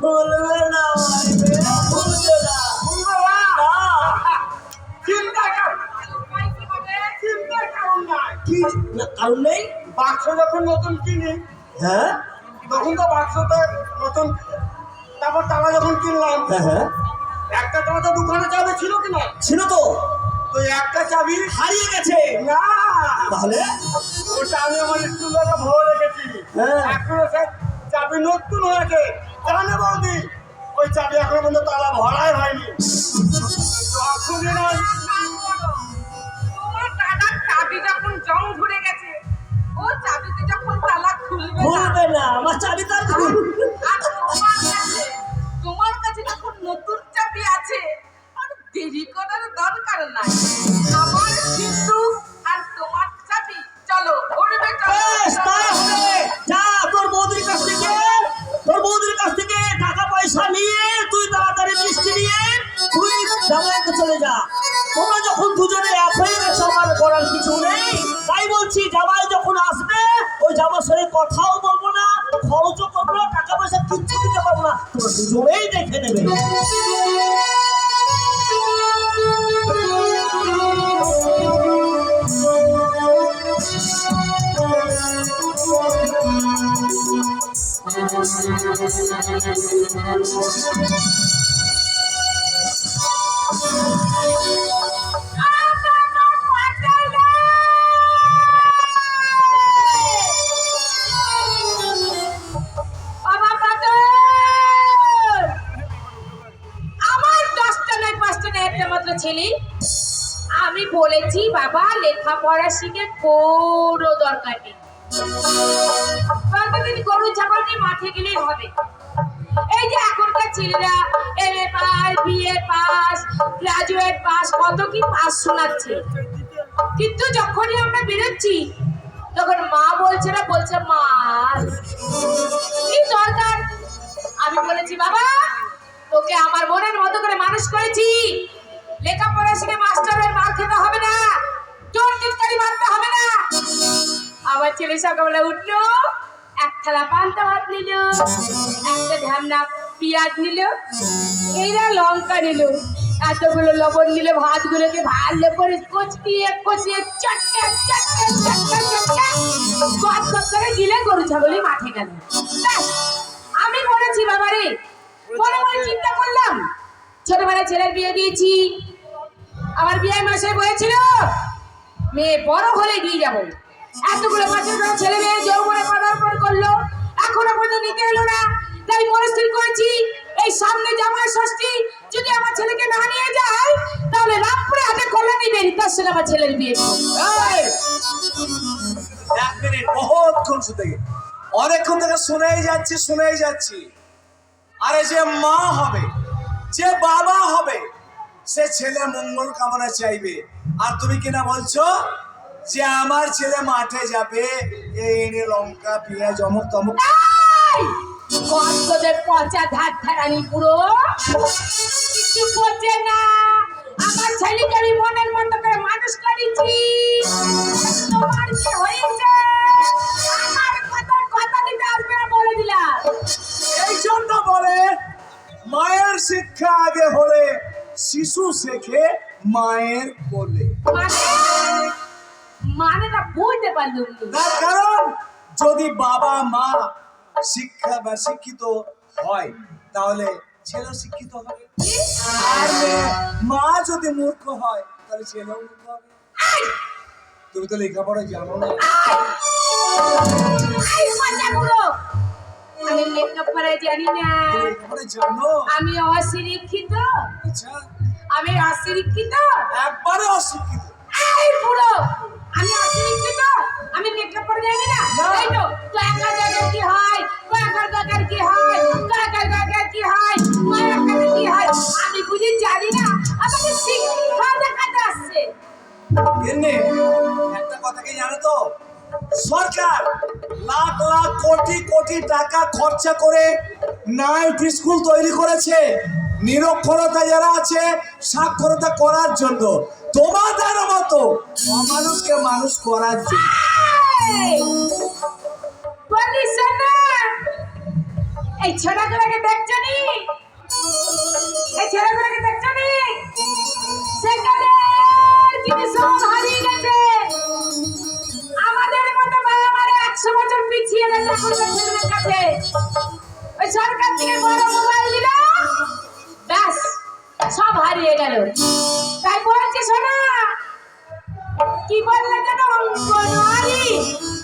খুলবে না মাইবে না না? চিন্তা কর চিন্তার কারণ নাই কি কারণ নেই বাক্স যখন নতুন কিনি হ্যাঁ তখন তো বাক্সটা নতুন তারপর তালা যখন কিনলাম হ্যাঁ একটা তালা তো দোকানে চাবি ছিল কিনা ছিল তো তো একটা চাবি হারিয়ে গেছে না তাহলে ওটা আমি আমার স্কুল ভরে রেখেছি হ্যাঁ। এখনও সে চাবি নতুন হয়েছে জানে বৌদি? ওই চাবি এখনও পর্যন্ত তালা ভরাই হয়নি। যখনই না তোমার দাদার চাবি জং ধরে গেছে ও চাবিতে যখন তালা খুলবে না। না আমার চাবি তার খুল তোমার কাছে যখন নতুন চাবি আছে আর দেরি করার দরকার নাই। চলে যা। তোমরা যখন দুজনে এক হয়ে গেছো, আমার করার কিছু নেই। তাই বলছি, জামাই যখন আসবে, ওই জামার সঙ্গে কথাও বলব না, খরচও করব না টাকা পয়সা কিচ্ছু দিতে পারব না। তোমরা দুজনেই দেখে নেবে। বাবা একটা মাত্র ছেলে। আমি বলেছি, বাবা, লেখাপড়া শিখে কোনো দরকার নেই। গরু ছাগল নিয়ে মাঠে গেলেই হবে। এই যে এখনকার ছেলেরা M A pass pass graduate pass, কত কি পাস শোনাচ্ছে। কিন্তু যখনই আমরা বেরোচ্ছি, তখন মা বলছে না, বলছে মা। কি দরকার? আমি বলেছি, বাবা, তোকে আমার মনের মতো করে মানুষ করেছি। লেখাপড়া শিখে মাস্টারের মার খেতে হবে না। চোর চিৎকারি মারতে হবে না। আমার ছেলে সকালবেলা উঠল। এক থালা পান্তা ভাত নিল, একটা ঢামনা পেঁয়াজ নিল, এইরা লঙ্কা নিল, এতগুলো লবণ নিল, ভাতগুলোকে ভালো করে কচকিয়ে কচিয়ে, চটকে চটকে চটকে চটকে, গদ করে গিলে গরু ছাগলি মাঠে গেল। আমি বলেছি বাবারে। মনে মনে চিন্তা করলাম। ছোটবেলায় ছেলের বিয়ে দিয়েছি। আমার বিয়ে মাসে বলেছিল, মেয়ে বড় হলে দিয়ে যাব। এতগুলো বছর ধরে ছেলে মেয়ে যৌবনে পদার্পণ করল, এখনও পর্যন্ত নিতে এলো না। তাই মনস্থির করেছি, এই সামনে জামাই ষষ্ঠী যদি আমার ছেলেকে না নিয়ে যায়, তাহলে রামপুরে হাতে কলা নিবেন তার সঙ্গে আমার ছেলের বিয়ে! এক মিনিট অনেকক্ষণ থেকে শুনেই যাচ্ছি শুনেই যাচ্ছি। আরে যে মা হবে, যে বাবা হবে সে ছেলে মঙ্গল কামনা চাইবে। আর তুমি কিনা বলছো যে আমার ছেলে মাঠে যাবে। এই এনে লঙ্কা, পেঁয়াজ, অমুক তমুক। কষ্টদের পচা ধার ধারানি পুরো কিছু বোঝে না। আমার ছেলেকে মনের মতো করে মানুষ করেছি। তোমার কি হয়েছে? শিশু শেখে মায়ের বলে মানে মানেটা বুঝতে পারলাম না। কারণ যদি বাবা মা শিক্ষা বা শিক্ষিত হয় তাহলে ছেলে শিক্ষিত হবে। আর মা যদি মূর্খ হয় তাহলে ছেলেও মূর্খ হবে। তুমি তো লেখাপড়া জানো না। আমি লেখাপড়া জানি না। জানো? আমি অশিক্ষিত। আচ্ছা। আমি অশিক্ষিত? একবারে অশিক্ষিত। এই বুড়ো আমি অশিক্ষিত? আমি লেখাপড়া জানি না? এই তো কাকার কাকার কি হয়? কাকার কাকার কি হয়? কাকার কাকার কি হয়? কাকার কি হয়? আমি বুঝি জানি না। আমাকে শিক্ষা দেখাতে আসছে। এমনি একটা কথা কি জানো তো? সরকার লাখ লাখ কোটি কোটি টাকা খরচা করে নাইট স্কুল তৈরি করেছে। নিরক্ষরতা যারা আছে সাক্ষরতা করার জন্য। তোমাদের মতো মানুষকে মানুষ করার জন্য। এই, ছেলেগুলোকে দেখছ নি এই ছেলেগুলোকে দেখছ নি সেখানে জিনিস হারিয়ে গেছে আমাদের মতো একশো বছর পিছিয়ে গেছে কাছে। ওই সরকার থেকে বড় মোবাইল গেল। তাই বলছি শোনা কি বললে যেন অঙ্গনওয়াড়ি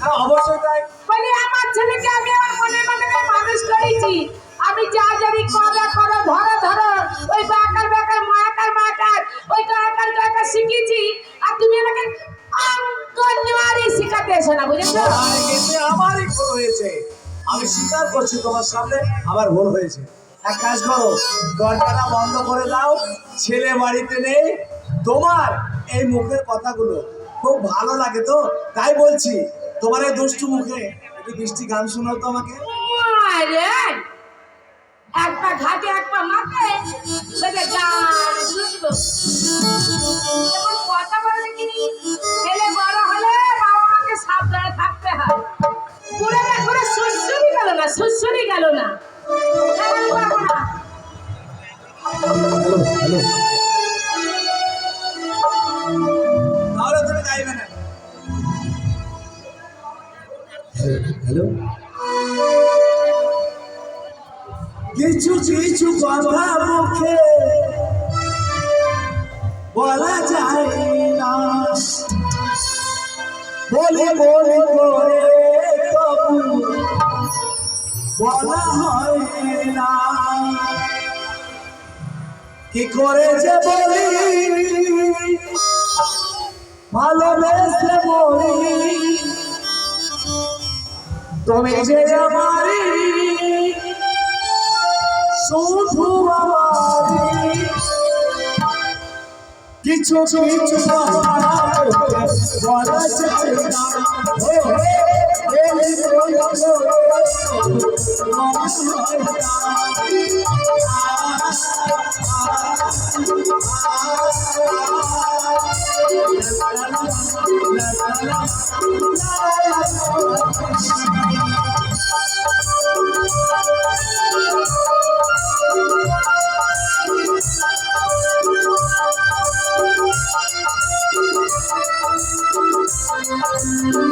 হ্যাঁ অবশ্যই তাই। বলি আমার ছেলেকে আমি আমার মনের মনে মানুষ করেছি। আমি যা জানি কবে করো ধরো ধরো। ওই বাকার বাকার মাকার মাকার ওই কাকার কাকার শিখেছি। আর তুমি আমাকে অঙ্গনওয়াড়ি শিখাতে এসো না বুঝেছ? আমারই ভুল হয়েছে। আমি স্বীকার করছি তোমার সামনে আমার ভুল হয়েছে। এক কাজ করো দরজাটা বন্ধ করে দাও, ছেলে বাড়িতে নেই। তোমার এই মুখের কথাগুলো খুব ভালো লাগে তো? তাই বলছি, তোমার এই দুষ্টু মুখে একটু বৃষ্টি গান শোনাও তো আমাকে। এক মাঠে সাবধানে থাকতে না গেল না। হ্যালো। কিছু কিছু কথা মুখে বলা যায় না। বলে বলে করে তবু বলা হয় না। কি করে যে বলি? ভালোবেসে বলি। তুমি যে আমারি, শুধু আমারি। কিছু কিছু বলা যায় না ও, বলি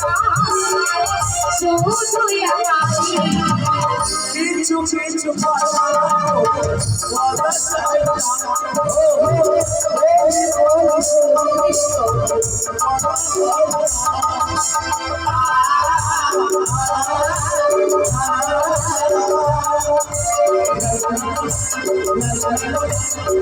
আমি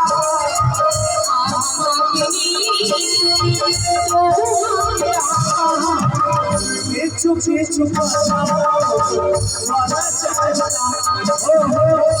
কিছু বলা যায় না ও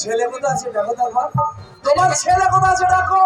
ছেলে কোথা আছে? দেখো তোমার ছেলে কোথা আছে? দেখো।